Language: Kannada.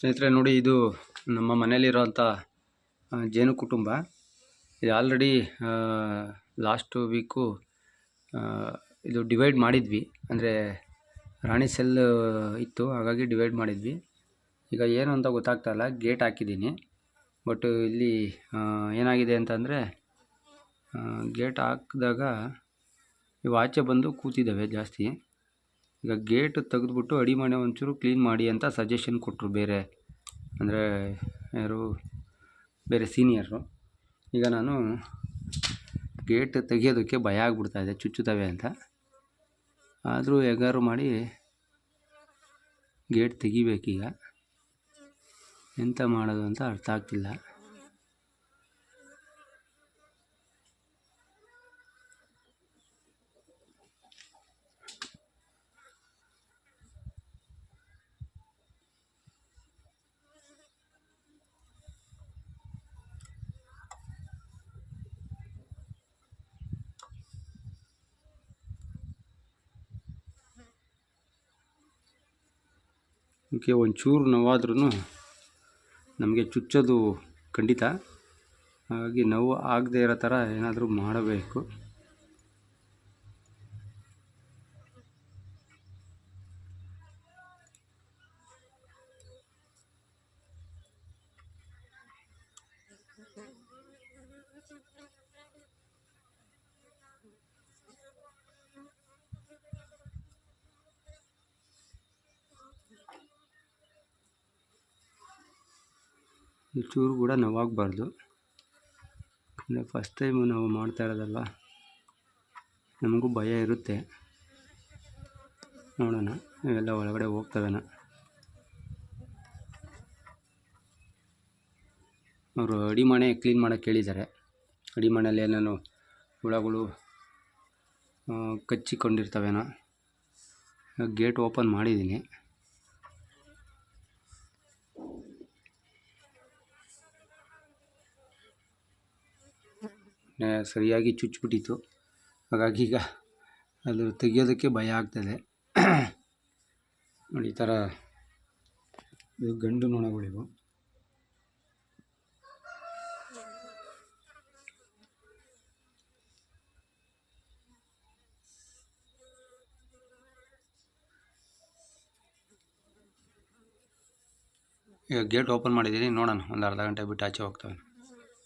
ಸ್ನೇಹಿತರೆ ನೋಡಿ ಇದು ನಮ್ಮ ಮನೆಯಲ್ಲಿರೋಂಥ ಆ, ಜೇನು ಕುಟುಂಬ. ಇದು ಆಲ್ರೆಡಿ ಲಾಸ್ಟ್ ವೀಕು ಇದು ಡಿವೈಡ್ ಮಾಡಿದ್ವಿ. ಅಂದರೆ ರಾಣಿ ಸೆಲ್ ಇತ್ತು ಹಾಗಾಗಿ ಡಿವೈಡ್ ಮಾಡಿದ್ವಿ. ಈಗ ಏನು ಅಂತ ಗೊತ್ತಾಗ್ತಾ ಇಲ್ಲ ಗೇಟ್ ಹಾಕಿದ್ದೀನಿ. ಬಟ್ ಇಲ್ಲಿ ಏನಾಗಿದೆ ಅಂತಂದರೆ ಗೇಟ್ ಹಾಕಿದಾಗ ಇವು ಆಚೆ ಬಂದು ಕೂತಿದ್ದಾವೆ ಜಾಸ್ತಿ. ಈಗ ಗೇಟ್ ತೆಗೆದ್ಬಿಟ್ಟು ಅಡಿಮನೆ ಒಂಚೂರು ಕ್ಲೀನ್ ಮಾಡಿ ಅಂತ ಸಜೆಷನ್ ಕೊಟ್ಟರು ಬೇರೆ. ಅಂದರೆ ಯಾರು, ಬೇರೆ ಸೀನಿಯರು ಈಗ ನಾನು ಗೇಟ್ ತೆಗೆಯೋದಕ್ಕೆ ಭಯ ಆಗ್ಬಿಡ್ತಾ ಇದೆ, ಚುಚ್ಚುತ್ತವೆ ಅಂತ. ಆದರೂ ಹೆಗಾರು ಮಾಡಿ ಗೇಟ್ ತೆಗಿಬೇಕೀಗ. ಎಂತ ಮಾಡೋದು ಅಂತ ಅರ್ಥ ಆಗ್ತಿಲ್ಲ. ಓಕೆ ಒಂಚೂರು ನೋವಾದ್ರೂ ನಮಗೆ ಚುಚ್ಚೋದು ಖಂಡಿತ. ಹಾಗಾಗಿ ನೋವು ಆಗದೇ ಇರೋ ಥರ ಏನಾದರೂ ಮಾಡಬೇಕು. ಚೂರು ಕೂಡ ನೋವಾಗಬಾರ್ದು. ಅಂದರೆ ಫಸ್ಟ್ ಟೈಮು ನಾವು ಮಾಡ್ತಾ ಇರೋದಲ್ವ ನಮಗೂ ಭಯ ಇರುತ್ತೆ. ನೋಡೋಣ ಇವೆಲ್ಲ ಒಳಗಡೆ ಹೋಗ್ತವೇನ ಅವರು ಅಡಿಮಣೆ ಕ್ಲೀನ್ ಮಾಡೋಕ್ಕೆ ಹೇಳಿದ್ದಾರೆ. ಅಡಿಮನೆಯಲ್ಲಿ ಏನೇನು ಹುಳಗಳು ಕಚ್ಚಿಕೊಂಡಿರ್ತವೇನೋ ಗೇಟ್ ಓಪನ್ ಮಾಡಿದ್ದೀನಿ. ಸರಿಯಾಗಿ ಚುಚ್ಚಿಬಿಟ್ಟಿತ್ತು. ಹಾಗಾಗಿ ಈಗ ಅದು ತೆಗಿಯೋದಕ್ಕೆ ಭಯ ಆಗ್ತದೆ. ನೋಡಿ, ಈ ಥರ ಇದು ಗಂಡು ನೊಣಗಳಿವು. ಈಗ ಗೇಟ್ ಓಪನ್ ಮಾಡಿದ್ದೀನಿ, ನೋಡೋಣ. ಒಂದು ಅರ್ಧ ಗಂಟೆ ಬಿಟ್ಟು ಆಚೆ ಹೋಗ್ತವೆ.